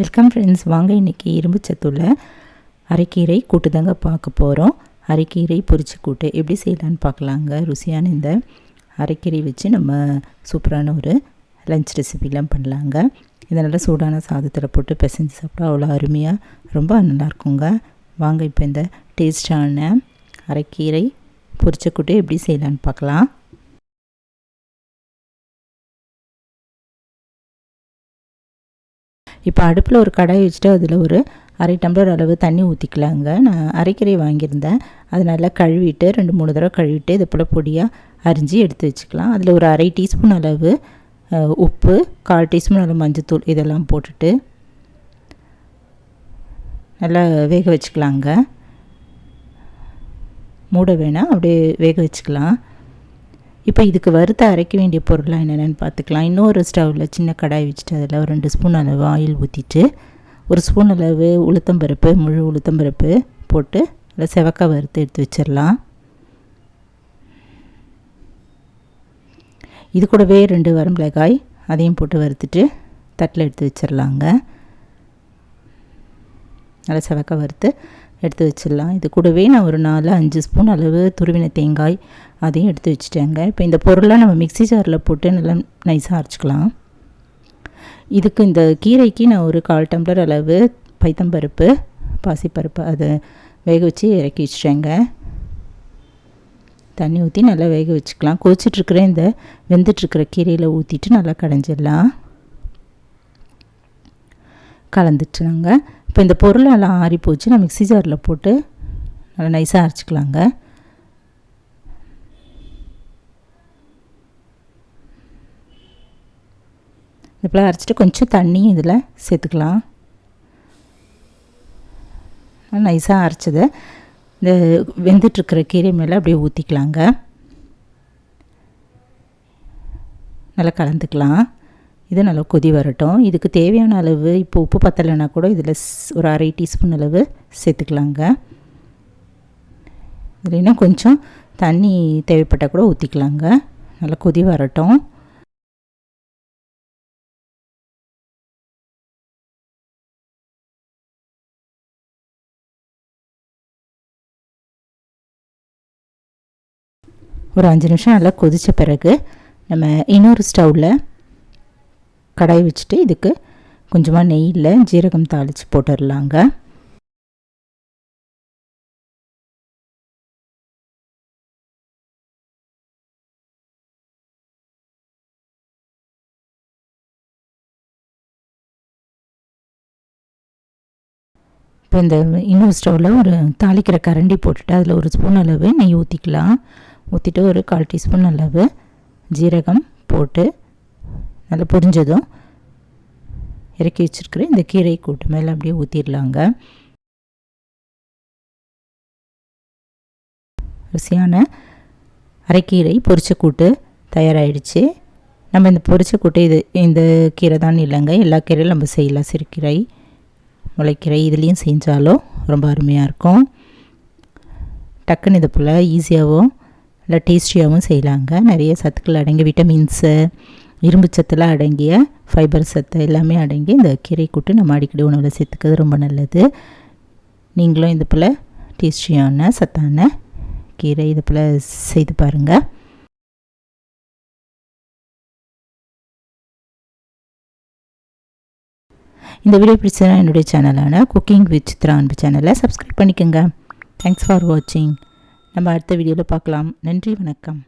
Welcome friends வாங்க இன்றைக்கி இரும்பு சத்துள்ள அரைக்கீரை கூட்டு தாங்க பார்க்க போகிறோம் அரைக்கீரை பொரிச்ச கூட்டு எப்படி செய்யலான்னு பார்க்கலாங்க. ருசியான இந்த அரைக்கீரை வச்சு நம்ம சூப்பரான ஒரு லஞ்ச் ரெசிபிலாம் பண்ணலாங்க. இதை நல்லா சூடான சாதத்தில் போட்டு பிசைஞ்சு சாப்பிட்டா அவ்வளோ அருமையாக ரொம்ப நல்லாயிருக்குங்க வாங்க இப்போ இந்த டேஸ்டான அரைக்கீரை பொரிச்ச கூட்டு எப்படி செய்யலான்னு பார்க்கலாம். இப்போ அடுப்பில் ஒரு கடாய் வச்சுட்டு அதில் ஒரு அரை டம்ளர் அளவு தண்ணி ஊற்றிக்கலாங்க நான் அரைக்கீரை வாங்கியிருந்தேன். அதை நல்லா கழுவிட்டு ரெண்டு மூணு தடவை கழுவிட்டு இது போல் பொடியாக அரிஞ்சு எடுத்து வச்சுக்கலாம். அதில் ஒரு அரை டீஸ்பூன் அளவு உப்பு கால் டீஸ்பூன் அளவு மஞ்சத்தூள் இதெல்லாம் போட்டுட்டு நல்லா வேக வச்சுக்கலாங்க மூட வேணாம். அப்படியே வேக வச்சுக்கலாம். இப்போ இதுக்கு வறுத்து அரைக்க வேண்டிய பொருளாக என்னென்னு பார்த்துக்கலாம். இன்னொரு ஸ்டவ்வில் சின்ன கடாய் வச்சுட்டு அதில் ஒரு ரெண்டு ஸ்பூன் அளவு ஆயில் ஊற்றிட்டு ஒரு ஸ்பூன் அளவு உளுத்தம்பருப்பு முழு உளுத்தம்பருப்பு போட்டு அதில் செவக்காய் வறுத்து எடுத்து வச்சிடலாம். இது கூடவே ரெண்டு வரமிளகாய் அதையும் போட்டு வறுத்துட்டு தட்டில் எடுத்து வச்சிடலாங்க. நல்லா செவக்காய் வறுத்து எடுத்து வச்சிடலாம். இது கூடவே நான் ஒரு நாலு அஞ்சு ஸ்பூன் அளவு துருவின தேங்காய் அதையும் எடுத்து வச்சுட்டேங்க. இப்போ இந்த பொருளாக நம்ம மிக்சி ஜாரில் போட்டு நல்லா நைஸாக அரைச்சிக்கலாம். இதுக்கு இந்த கீரைக்கு நான் ஒரு கால் டம்ளர் அளவு பைத்தம்பருப்பு பாசிப்பருப்பு அதை வேக வச்சு இறக்கி வச்சுட்டேங்க. தண்ணி ஊற்றி நல்லா வேக வச்சுக்கலாம். கொதிச்சிட்ருக்கிற இந்த வெந்துட்டுருக்கிற கீரையில் ஊற்றிட்டு நல்லா கடைஞ்சிடலாம். கலந்துட்டுனாங்க இப்போ இந்த பொருளெல்லாம் ஆறி போச்சு நான் மிக்சி ஜாரில் போட்டு நல்லா நைஸாக அரைச்சிக்கலாங்க. இப்போலாம் அரைச்சிட்டு கொஞ்சம் தண்ணியும் இதில் சேர்த்துக்கலாம். நைஸாக அரைச்சதை. இந்த வெந்துட்டுருக்கிற கீரை மேலே அப்படியே ஊற்றிக்கலாங்க நல்லா கலந்துக்கலாம். இது நல்லா கொதி வரட்டும். இதுக்கு தேவையான அளவு இப்போ உப்பு பத்தலைன்னா கூட இதில் ஒரு அரை டீஸ்பூன் அளவு சேர்த்துக்கலாங்க. இதில் இன்னும் கொஞ்சம் தண்ணி தேவைப்பட்டால் கூட ஊற்றிக்கலாங்க நல்லா கொதி வரட்டும். ஒரு அஞ்சு நிமிஷம் நல்லா கொதித்த பிறகு நம்ம இன்னொரு ஸ்டவ்வில் கடாய் வச்சுட்டு இதுக்கு கொஞ்சமாக நெய்யில் ஜீரகம் தாளித்து போட்டுடலாங்க இப்போ இந்த இன்னொரு ஸ்டவ்வில் ஒரு தாளிக்கிற கரண்டி போட்டுட்டு அதில் ஒரு ஸ்பூன் அளவு நெய் ஊற்றிக்கலாம் ஊற்றிட்டு ஒரு கால் டீஸ்பூன் அளவு ஜீரகம் போட்டு நல்லா புரிஞ்சதும். இறக்கி வச்சுருக்கிற இந்த கீரை கூட்டு மேலே அப்படியே ஊற்றிடலாங்க ருசியான அரைக்கீரை பொரிச்ச கூட்டு தயாராகிடுச்சு நம்ம இந்த பொரிச்ச கூட்டு இது இந்த கீரை தான் இல்லைங்க. எல்லா கீரையும் நம்ம செய்யலாம். சிறுக்கீரை முளைக்கீரை இதுலேயும் செஞ்சாலும் ரொம்ப அருமையாக இருக்கும். டக்குன்னு இது போல் ஈஸியாகவும் இல்லை டேஸ்டியாகவும் செய்யலாங்க. நிறைய சத்துக்கள் அடங்கிய விட்டமின்ஸு இரும்பு சத்தெல்லாம் அடங்கிய ஃபைபர் சத்து எல்லாமே அடங்கி இந்த கீரை கூட்டு நம்ம அடிக்கடி உணவில் சேர்த்துக்கிறது ரொம்ப நல்லது. நீங்களும் இது போல் டேஸ்டியான சத்தான கீரை இது போல் செய்து பாருங்கள் இந்த வீடியோ பிடிச்சதுனா என்னுடைய சேனலான குக்கிங் வித் சித்ரா அன்பு சேனலை சப்ஸ்கிரைப் பண்ணிக்கோங்க. தேங்க்ஸ் ஃபார் வாட்சிங் நம்ம அடுத்த வீடியோவில் பார்க்கலாம். நன்றி வணக்கம்.